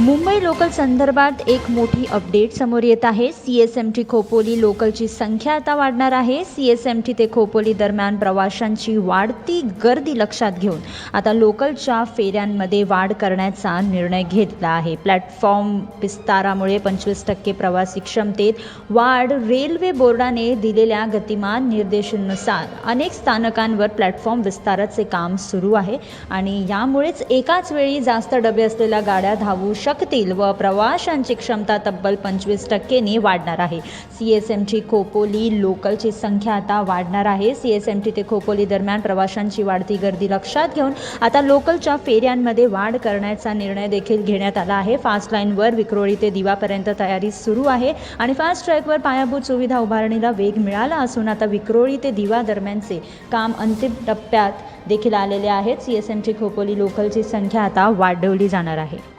Mumbai local संदर्भात एक मोठी अपडेट समोर येत आहे. C S M T Khopoli लोकलची संख्या आता वाढणार आहे. सी एस एम टी ते खोपोली दरम्यान प्रवाशांची वाढती गर्दी लक्षात घेऊन आता लोकलच्या फेऱ्यांमध्ये वाढ करण्याचा निर्णय घेतला आहे. प्लॅटफॉर्म विस्तारामुळे पंचवीस टक्के प्रवासी क्षमतेत वाढ रेल्वे बोर्डाने दिलेल्या गतिमान निर्देशांनुसार अनेक स्थानकांवर प्लॅटफॉर्म विस्ताराचे काम सुरू आहे आणि यामुळेच एकाच वेळी जास्त डबे असलेल्या गाड्या धावू शकतील व प्रवाशांची क्षमता तब्बल पंचवीस टक्केनी वाढणार आहे. सी एस एमची खोपोली लोकलची संख्या आता वाढणार आहे. सी एस एमटी ते खोपोली दरम्यान प्रवाशांची वाढती गर्दी लक्षात घेऊन आता लोकलच्या फेऱ्यांमध्ये वाढ करण्याचा निर्णय देखील घेण्यात आला आहे. फास्ट लाईनवर विक्रोळी ते दिवापर्यंत तयारी सुरू आहे आणि फास्ट ट्रॅकवर पायाभूत सुविधा उभारणीला वेग मिळाला असून आता विक्रोळी ते दिवा दरम्यानचे काम अंतिम टप्प्यात देखील आलेले आहेत. सी एस एमची खोपोली लोकलची संख्या आता वाढवली जाणार आहे.